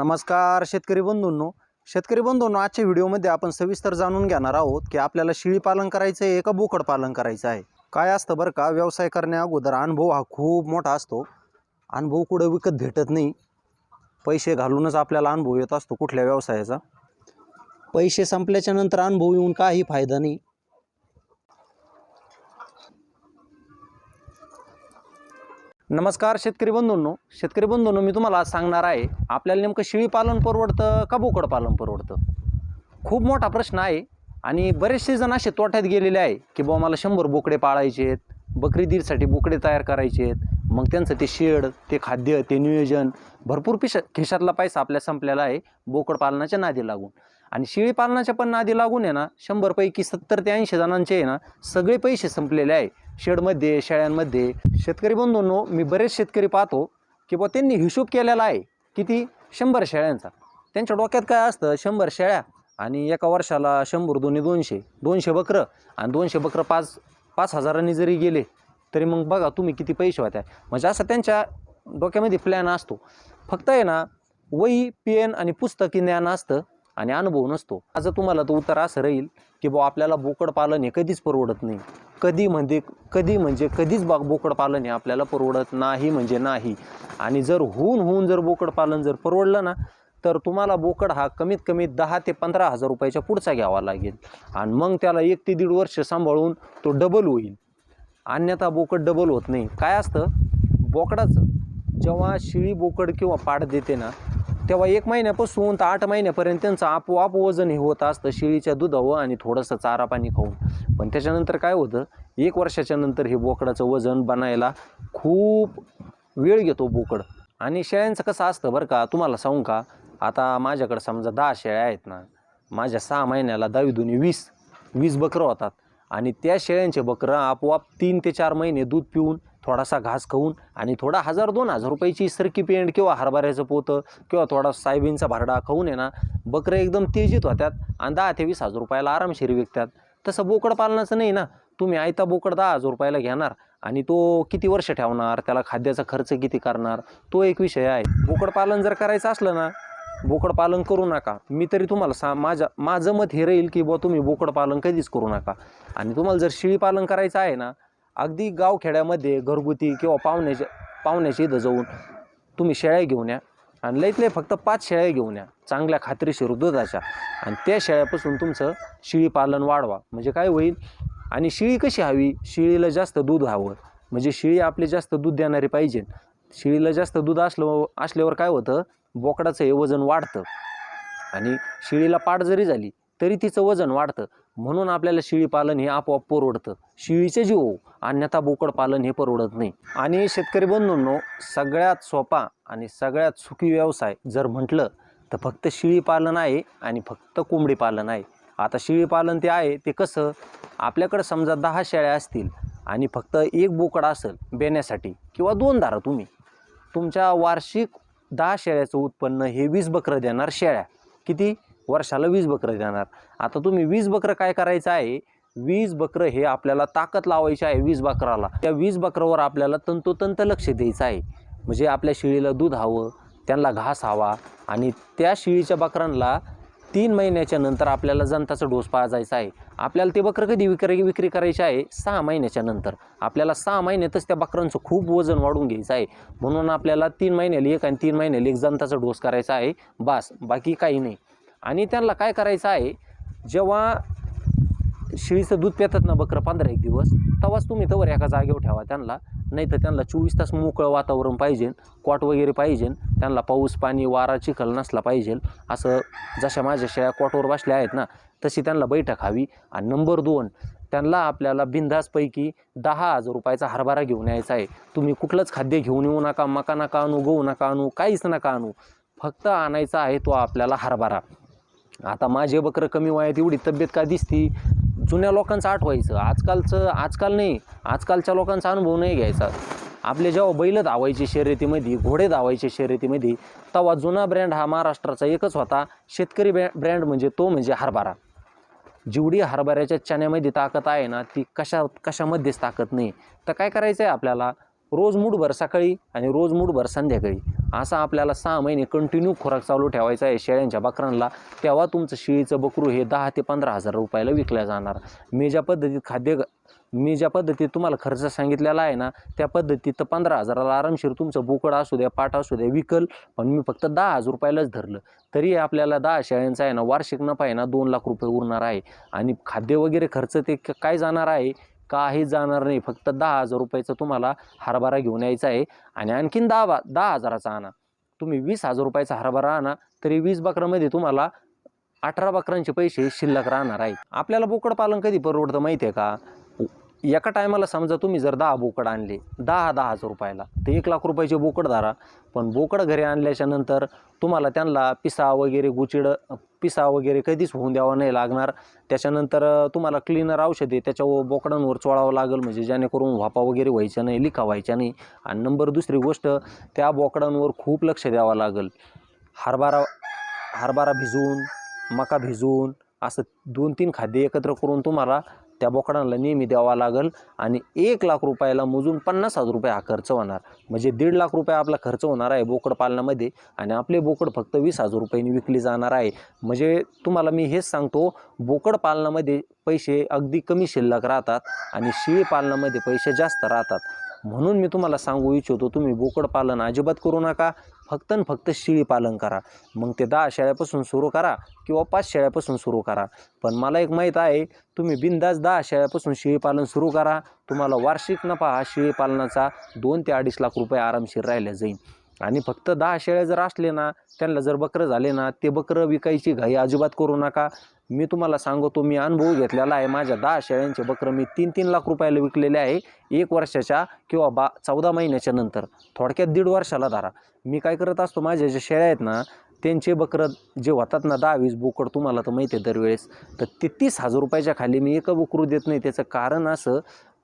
नमस्कार शेतकरी बंधूंनो. शेतकरी बंधूंनो आजच्या व्हिडिओमध्ये आपण सविस्तर जाणून घेणार आहोत की आपल्याला शेळी पालन करायचं आहे का बोकड पालन करायचं आहे? काय असतं बरं का व्यवसाय करण्या अगोदर अनुभव हा खूप मोठा असतो. अनुभव कुठं विकत भेटत नाही. पैसे घालूनच आपल्याला अनुभव येत असतो कुठल्या व्यवसायाचा. पैसे संपल्याच्या नंतर अनुभव येऊन काही फायदा नाही. नमस्कार शेतकरी बंधूंनो. शेतकरी बंधूंनो मी तुम्हाला आज सांगणार आहे आपल्याला नेमकं शेळी पालन परवडतं का बोकड पालन परवडतं? खूप मोठा प्रश्न आहे आणि बरेचसे जण असे तोट्यात गेलेले आहे की बाबा मला शंभर बोकडे पाळायचे आहेत बकरी दीडसाठी बोकडे तयार करायचे आहेत मग त्यांचं ते शेड ते खाद्य ते नियोजन भरपूर पिश खिशातला पैसा आपल्या संपलेला आहे बोकड पालनाच्या नादी लागून. आणि शेळी पालनाच्या पण नादी लागून आहे ना शंभरपैकी सत्तर ते ऐंशी जणांचे आहे ना सगळे पैसे संपलेले आहे. शेडमध्ये शेळ्यांमध्ये. शेतकरी बंधूंनो मी बरेच शेतकरी पाहतो की बुवा त्यांनी हिशोब केलेला आहे किती शंभर शेळ्यांचा. त्यांच्या डोक्यात काय असतं शंभर शेळ्या आणि एका वर्षाला शंभर दोन्ही दोनशे दोनशे बकरं आणि दोनशे बकरं पाच पाच हजारांनी जरी गेले तरी मग बघा तुम्ही किती पैसे होत्या. म्हणजे असं त्यांच्या डोक्यामध्ये प्लॅन असतो. फक्त आहे ना वही पेन आणि पुस्तकी ज्ञान असतं. आणि अनुभव नसतो. आज तुम्हाला तो उत्तर असं राहील की बुवा आपल्याला बोकड पालन हे कधीच परवडत नाही. कधी म्हणजे कधी म्हणजे कधीच बा बोकड पालन हे आपल्याला परवडत नाही म्हणजे नाही. आणि जर होऊन होऊन जर बोकड पालन जर परवडलं ना तर तुम्हाला बोकड हा कमीत कमी दहा ते पंधरा हजार रुपयाच्या पुढचा घ्यावा लागेल. आणि मग त्याला एक ते दीड वर्ष सांभाळून तो डबल होईल. अन्यथा बोकड डबल होत नाही. काय असतं? बोकडाचं जेव्हा शिळी बोकड किंवा पाड देते ना तेव्हा एक महिन्यापासून तर आठ महिन्यापर्यंत त्यांचं आपोआप वजन हे होत असतं शेळीच्या दुधावं आणि थोडंसं चारा पाणी खाऊन. पण त्याच्यानंतर काय होतं एक वर्षाच्या नंतर हे बोकडाचं वजन बनायला खूप वेळ घेतो बोकड. आणि शेळ्यांचं कसं असतं बरं का तुम्हाला सांगू का? आता माझ्याकडं समजा दहा शेळ्या आहेत ना माझ्या सहा महिन्याला दहावी दोन्ही वीस वीस बकरं होतात. आणि त्या शेळ्यांचे बकरं आपोआप तीन ते चार महिने दूध पिऊन थोडासा घास खाऊन आणि थोडा हजार दोन हजार रुपयाची सरकी पेंट किंवा हरभऱ्याचं पोतं किंवा थोडा सायबीनचा भरडा खाऊन आहे ना बकरं एकदम तेजीत होत्यात आणि दहा ते वीस हजार रुपयाला आरामशीर विकतात. तसं बोकड पालनाचं नाही ना तुम्ही आयता बोकड दहा हजार रुपयाला घेणार आणि तो किती वर्ष ठेवणार त्याला खाद्याचा खर्च किती करणार तो एक विषय आहे. बोकड पालन जर करायचं असलं ना बोकड पालन करू नका. मी तरी तुम्हाला सा माझ्या माझं मत हे राहील की बुवा तुम्ही बोकड पालन कधीच करू नका. आणि तुम्हाला जर शेळी पालन करायचं आहे ना अगदी गावखेड्यामध्ये घरगुती किंवा पाहुण्याच्या पाहुण्याच्या इथं जाऊन तुम्ही शेळ्या घेऊन या आणि लईतले फक्त पाच शेळ्या घेऊन या चांगल्या खात्रीशीर दुधाच्या. आणि त्या शेळ्यापासून तुमचं शिळी पालन वाढवा. म्हणजे काय होईल? आणि शिळी कशी हवी? शेळीला जास्त दूध हवं. म्हणजे शिळी आपले जास्त दूध देणारी पाहिजे. शिळीला जास्त दूध असलं असल्यावर काय होतं? बोकडाचं हे वजन वाढतं. आणि शिळीला पाठ जरी झाली तरी तिचं वजन वाढतं. म्हणून आपल्याला शिळी पालन हे आपोआप परवडतं. शिळीचे जीव अन्यथा बोकड पालन हे परवडत नाही. आणि शेतकरी बंधूंनो सगळ्यात सोपा आणि सगळ्यात सुखी व्यवसाय जर म्हटलं तर फक्त शिळी पालन आहे आणि फक्त कोंबडी पालन आहे. आता शिळी पालन ते आहे ते कसं? आपल्याकडं समजा दहा शेळ्या असतील आणि फक्त एक बोकड असेल बेण्यासाठी किंवा दोन धारा तुम्ही तुमच्या वार्षिक दहा शेळ्याचं उत्पन्न हे वीस बकरं देणार शेळ्या. किती? वर्षाला वीस बकरं देणार. आता तुम्ही वीस बकरं काय करायचं आहे? वीस बकरं हे आपल्याला ताकद लावायची आहे वीस बकराला. त्या वीस बकरावर आपल्याला तंतोतंत लक्ष द्यायचं आहे. म्हणजे आपल्या शेळीला दूध हवं त्यांना घास हवा आणि त्या शेळीच्या बकरांना तीन महिन्याच्या नंतर आपल्याला जंताचा डोस पाजायचा आहे. आपल्याला ते बकरं कधी विक्री विक्री करायची आहे? सहा महिन्याच्या नंतर. आपल्याला सहा महिन्यातच त्या बकरांचं खूप वजन वाढून घ्यायचं आहे. म्हणून आपल्याला तीन महिन्याला एक आणि तीन महिन्याला एक जंताचा डोस करायचा आहे. बास बाकी काही नाही. आणि त्यांना काय करायचं आहे? जेव्हा शेळीचं दूध पितात ना बकरं पंधरा एक दिवस तेव्हाच तुम्ही तवर एका जागेवर ठेवा त्यांना. नाही तर त्यांना चोवीस तास मोकळं वातावरण पाहिजे कॉट वगैरे पाहिजे त्यांना पाऊस पाणी वारा चिखल नसला पाहिजे. असं जशा माझ्या शेळ्या कॉटवर बसल्या आहेत ना तशी त्यांना बैठक हवी. आणि नंबर दोन त्यांना आपल्याला बिंदासपैकी दहा हजार रुपयाचा हरभरा घेऊन यायचा आहे. तुम्ही कुठलंच खाद्य घेऊन येऊ नका मका नका आणू गहू नका आणू काहीच नका आणू. फक्त आणायचा आहे तो आपल्याला हरभरा. आता माझे बकरं कमी वयात एवढी तब्येत का दिसती? जुन्या लोकांचं आठवायचं. आजकालचं आजकाल नाही. आजकालच्या लोकांचा अनुभव नाही घ्यायचा. आपले जेव्हा बैल धावायचे शर्यतीमध्ये घोडे धावायचे शर्यतीमध्ये तेव्हा जुना ब्रँड हा महाराष्ट्राचा एकच होता. शेतकरी ब्रँ ब्रँड म्हणजे तो म्हणजे हरभरा. जेवढी हरभऱ्याच्या चण्यामध्ये ताकद आहे ना ती कशा कशामध्येच ताकद नाही. तर काय करायचं आहे आपल्याला? रोज मूठभर सकाळी आणि रोज मूठभर संध्याकाळी. असा आपल्याला सहा महिने कंटिन्यू खुराक चालू ठेवायचा आहे शेळ्यांच्या बकरांना. तेव्हा तुमचं शेळीचं बकरू हे दहा ते पंधरा हजार रुपयाला विकल्या जाणार. मी ज्या पद्धतीत खाद्य मी ज्या पद्धतीत तुम्हाला खर्च सांगितलेला आहे ना त्या पद्धतीत तर पंधरा हजाराला आरामशीर तुमचं बोकड असू द्या पाट असू द्या विकल पण मी फक्त दहा हजार रुपयालाच धरलं. तरी आपल्याला दहा शेळ्यांचा आहे ना वार्षिक नफा आहे ना दोन लाख रुपये उरणार आहे. आणि खाद्य वगैरे खर्च ते क- काय जाणार आहे? काही जाणार नाही. फक्त दहा हजार रुपयाचा तुम्हाला हरभरा घेऊन यायचा आहे आणि आणखीन दहा दहा हजाराचा आणा. तुम्ही वीस हजार रुपयाचा हरभरा आणा तरी वीस बकरामध्ये तुम्हाला अठरा बकरांचे पैसे शिल्लक राहणार आहेत आपल्याला बोकड पालन कधी परवडतं माहिती आहे का? एका टायमाला समजा तुम्ही जर दहा बोकड आणले दहा दहा हजार रुपयाला तर एक लाख रुपयाचे बोकड धरा. पण बोकड घरी आणल्याच्या नंतर तुम्हाला त्यांना पिसा वगैरे गुचिड पिसा वगैरे कधीच होऊन द्यावा नाही लागणार. त्याच्यानंतर तुम्हाला क्लीनर औषधे त्याच्यावर बोकडांवर चोळावं लागेल म्हणजे जेणेकरून वापा वगैरे व्हायच्या नाही लिखा व्हायच्या नाही. आणि नंबर दुसरी गोष्ट त्या बोकडांवर खूप लक्ष द्यावं लागेल. हरभरा हरभरा भिजवून मका भिजवून असं दोन तीन खाद्य एकत्र करून तुम्हाला त्या बोकडांना नेहमी द्यावा लागेल आणि एक लाख रुपयाला मोजून पन्नास हजार रुपये हा खर्च होणार. म्हणजे दीड लाख रुपये आपला खर्च होणार आहे बोकड पालनामध्ये आणि आपले बोकड फक्त वीस हजार रुपयांनी विकली जाणार आहे. म्हणजे तुम्हाला मी हेच सांगतो बोकड पालनामध्ये पैसे अगदी कमी शिल्लक राहतात आणि शेळी पालनामध्ये पैसे जास्त राहतात. म्हणून मी तुम्हाला सांगू इच्छितो तुम्ही बोकड पालन अजिबात करू नका. फक्त आणि फक्त शेळी पालन करा. मग ते दहा शेळ्यापासून सुरू करा किंवा पाच शेळ्यापासून सुरू करा. पण मला एक माहीत आहे तुम्ही बिंदास दहा शेळ्यापासून शेळीपालन सुरू करा. तुम्हाला वार्षिक नफा हा शेळीपालनाचा दोन ते अडीच लाख रुपये आरामशीर राहिला जाईल. आणि फक्त दहा शेळ्या जर असले ना त्यांना जर बकरं झाले ना ते बकरं विकायची घाई अजिबात करू नका. मी तुम्हाला सांगतो मी अनुभव घेतलेला आहे. माझ्या दहा शेळ्यांचे बकरं मी तीन तीन लाख रुपयाला विकलेले आहे एक वर्षाच्या किंवा बा चौदा महिन्याच्या नंतर. थोडक्यात दीड वर्षाला धरा. मी काय करत असतो माझ्या ज्या शेळ्या आहेत ना त्यांचे बकरं जे होतात ना दहा वीस बोकड तुम्हाला तर माहिती आहे दरवेळेस तर ते तीस हजार रुपयाच्या खाली मी एक बोकरू देत नाही. त्याचं कारण असं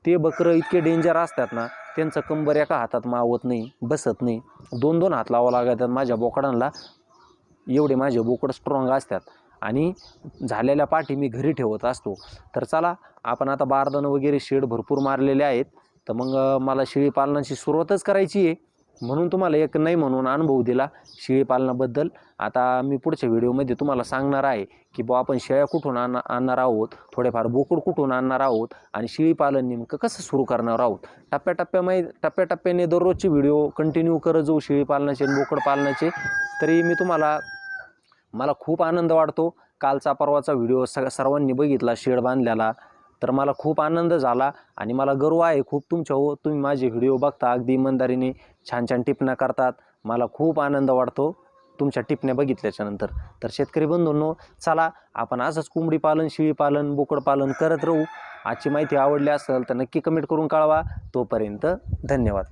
ते बकरं इतके डेंजर असतात ना त्यांचं कंबर एका हातात मावत नाही बसत नाही. दोन दोन हात लावावं लागतात माझ्या बोकडांना. एवढे माझे बोकड स्ट्रॉंग असतात. आणि झालेल्या पाठी मी घरी ठेवत असतो. तर चला आपण आता बारदानं वगैरे शेड भरपूर मारलेले आहेत. तर मग मला शेळी पालनाची सुरुवातच करायची आहे. म्हणून तुम्हाला एक नाही म्हणून अनुभव दिला शेळी पालनाबद्दल. आता मी पुढच्या व्हिडिओमध्ये तुम्हाला सांगणार आहे की बुवा आपण शेळ्या कुठून आण आणणार आहोत थोडेफार बोकड कुठून आणणार आहोत आणि शेळी पालन नेमकं कसं सुरू करणार आहोत. टप्प्याटप्प्यामध्ये टप्प्याटप्प्याने दररोजचे व्हिडिओ कंटिन्यू करत जाऊ शेळी पालनाचे आणि बोकड पालनाचे. तरी मी तुम्हाला मला खूप आनंद वाटतो. कालचा परवाचा व्हिडिओ सग सर्वांनी बघितला शेड बांधलेला तर मला खूप आनंद झाला आणि मला गर्व आहे खूप तुमच्या हो तुम्ही माझे व्हिडिओ बघता अगदी इमानदारीने छान छान टिपण्या करतात. मला खूप आनंद वाटतो तुमच्या टिपण्या बघितल्याच्यानंतर. तर शेतकरी बंधूंनो चला आपण असंच कोंबडी पालन शिळी पालन बोकड पालन करत राहू. आजची माहिती आवडली असेल तर नक्की कमेंट करून कळवा. तोपर्यंत धन्यवाद.